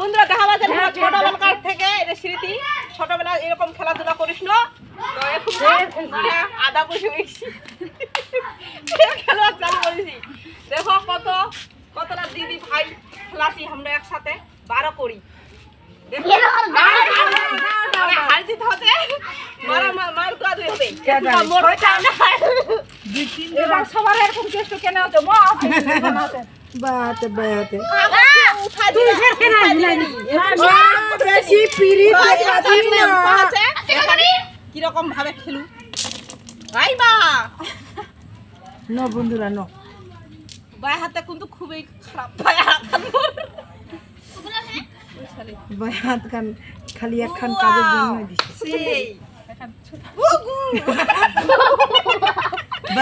বন্ধুরা দেখা যাচ্ছে আমরা ছোটবেলাকার থেকে। এটা স্মৃতি ছোটবেলা এরকম খেলাধুলা করিস না। আদা বসে হয়েছি খেলা চালু করেছি। দেখো কত কতটা দিদি ভাই খেলাছি আমরা একসাথে। বারো করি। সবার এরকম চেষ্টা কেন হতো বাতে বাতে। কীরকম ভাবে খেলু? ন বন্ধুরা ন। কিন্তু খুবই খারাপ। বাই হাত ভাই হাত কান খালি একখান কাজের জন্য দিছে। সেই।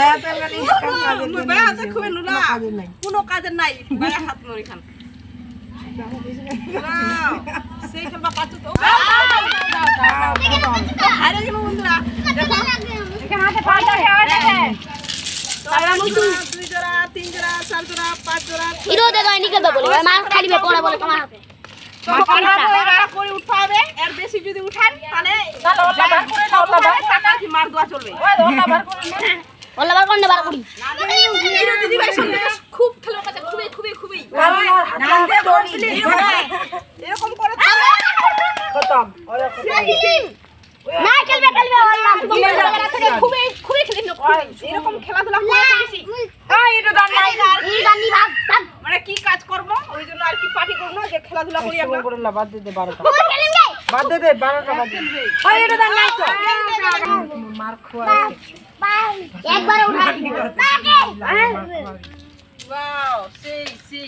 হাতের কাজের জন্য বাই হাতে খুবই কোনো লুলা। কাজের নাই। কোনো কাজের নাই। বাই হাত মরি খান। মার খাইবে পড়া বলে তোমার হাতে টাকা করে উঠতে হবে এর বেশি যদি উঠান তাহলে টাকা কি মার দেওয়া চলবে ওলা কোন বার করি? দিদি ভাই সঙ্গে খুব খেলার কাছে খুবই খুবই খুবই এরকম করে। খতম। না খেলবে খেলবে ওলা ছোটবেলা থেকে। খুবই খুবই এরকম খেলাধুলা করে করেছি এই ভাগ মানে কি কাজ করব? ওই জন্য আর কি পার্টি করব না যে খেলাধুলা করি আমরা। করে বাদ দে বাদ দে দে বারোটা বাদ দে। ওই এটা দান নাই তো মার খোয়া একবার উঠা। ওয়াও সেই সেই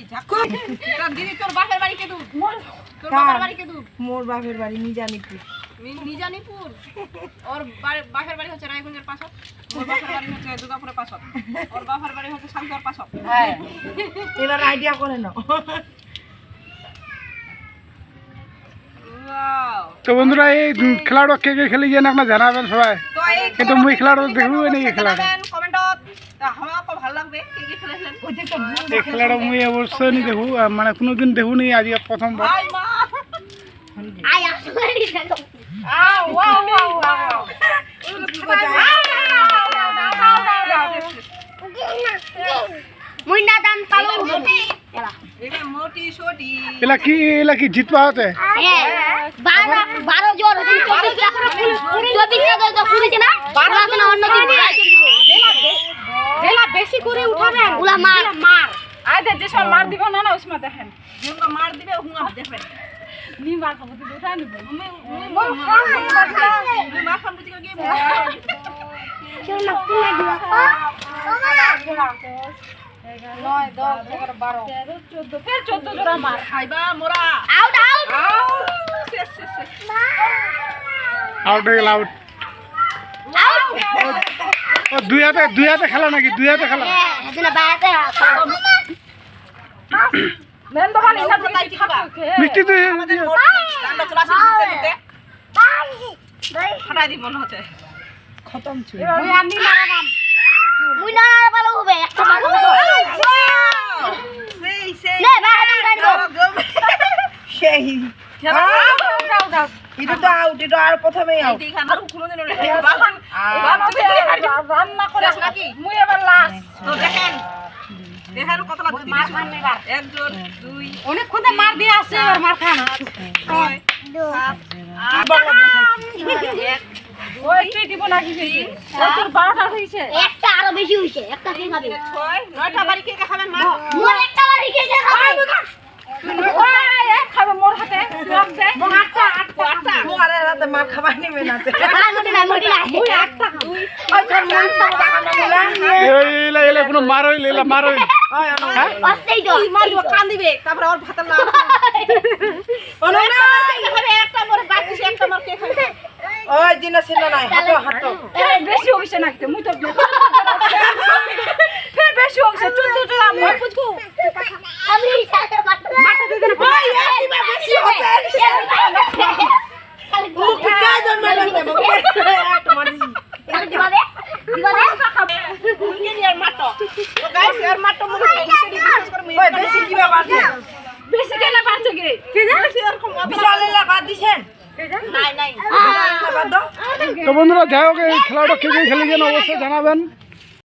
দিদি তোর বাপের বাড়ি কে দূর তোর বাপের বাড়ি কে দূর। মোর বাপের বাড়ি নিজানিপুর মি- নিজানিপুর ওর বাপের বাড়ি হচ্ছে রায়গঞ্জের পাশে ওর বাপের বাড়ি হচ্ছে দুর্গাপুরের পাশে ওর বাপের বাড়ি হচ্ছে শান্তির পাশে হ্যাঁ। এবার আইডিয়া করে নাও। ওয়াও তো বন্ধুরা এই খেলাটা কে কে খেলি যেন আপনার জানাবেন সবাই। কিন্তু মুই খেলাটা দেখব না এই খেলাটা কমেন্টত। ভালো লাগবে? কে কে খেলেছিলেন? এই খেলাটা মুই অবশ্যই নি দেখু মানে কোনোদিন দেখু নি আজকে প্রথমবার। আই মা। আই আসলে দেখো মুই না দান পালো মোটি সোটি এলা কি এলা কি জিতবা হতে? হ্যাঁ বারো বারো জন না জন অন্য দিন জেলা বেশি করে উলা মার মার আদের যে সব মার দিব না না উসমা দেখেন যেগুলো মার দিবে হুঙ্গা দেখবেন নি মার খাব তুই উঠা নিব তুমি মা খান বুঝি গিয়ে নয় দশ এগারো বারো তেরো চোদ্দ ফের চোদ্দ জোড়া মার খাইবা মোরা আউট আউট দুই হাতে দুই হাতে খেলা নাকি? দুই হাতে খেলা। হ্যাঁ মেন। মিষ্টি তুই খতম ছিল। মুই আনি মারাবাম মুই না ভালো হবে একটা মার সেই সেই। নে বাইরে তুমি বাইরে সেই। খেলা দাও দাও এটা তো আউট এটা আর প্রথমেই আউট আর কোনোদিন বাবা বাবা রান্না করে নাকি? মুই এবার লাস্ট তো দেখেন। দেখেন কতলা দিদি একজন দুই অনেকক্ষণ মার দিয়ে আসছে এবার মার খান। ছয় সাত আট এক ওই তুই দিব না কি ওই তোর বারোটা হয়েছে। একটা আরও বেশি হইছে একটা কে খাবে? ছয় নয়টা বাড়ি কে কে খাবেন মা? মোর একটা বাড়ি কে কে খাবে? ওই, এক খাবে মোর হাতে। লক দে আটটা আটটা। আটটা। মোয়ারের হাতে মার খাবার নিবে না। আর আটটা। না কোনো মার হইলে এলা মার হইলে ওই অন অস্তেই তো মারিব কান তারপরে ওর খাবে একটা মোর বাকি একটা মোর ওই দিন ছিল নাই হাঁটো হাঁটো। বেশি নাকি মুই তো তো বন্ধুরা যাই হোক এই খেলাটা কে কে খেলে যেন অবশ্যই জানাবেন।